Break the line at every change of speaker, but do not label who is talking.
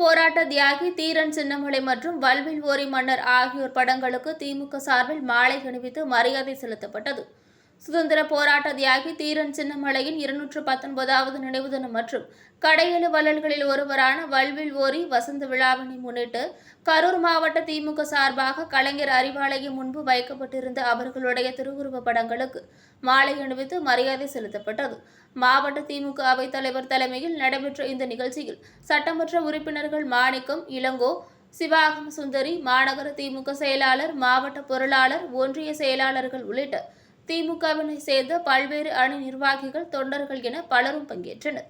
போராட்ட தியாகி தீரன் சின்னமலை மற்றும் வல்வில் ஓரி மன்னர் ஆகியோர் படங்களுக்கு திமுக சார்பில் மாலை அணிவித்து மரியாதை செலுத்தப்பட்டது. சுதந்திர போராட்ட தியாகி தீரன் சின்னமலையின் இருநூற்று பத்தொன்பதாவது நினைவு தினம் மற்றும் கடையெழு வள்ளல்களில் ஒருவரான வல்வில் ஓரி வசந்த விழாவினை முன்னிட்டு கரூர் மாவட்ட திமுக சார்பாக கலைஞர் அறிவாலயம் முன்பு வைக்கப்பட்டிருந்த அவர்களுடைய திருவுருவப் படங்களுக்கு மாலை அணிவித்து மரியாதை செலுத்தப்பட்டது. மாவட்ட திமுக அவைத் தலைவர் தலைமையில் நடைபெற்ற இந்த நிகழ்ச்சியில் சட்டமன்ற உறுப்பினர்கள் மாணிக்கம் இளங்கோ சிவாகம் சுந்தரி மாநகர திமுக செயலாளர் மாவட்ட பொருளாளர் ஒன்றிய செயலாளர்கள் உள்ளிட்ட திமுகவினை சேர்ந்த பல்வேறு அணி நிர்வாகிகள் தொண்டர்கள் என பலரும் பங்கேற்றனர்.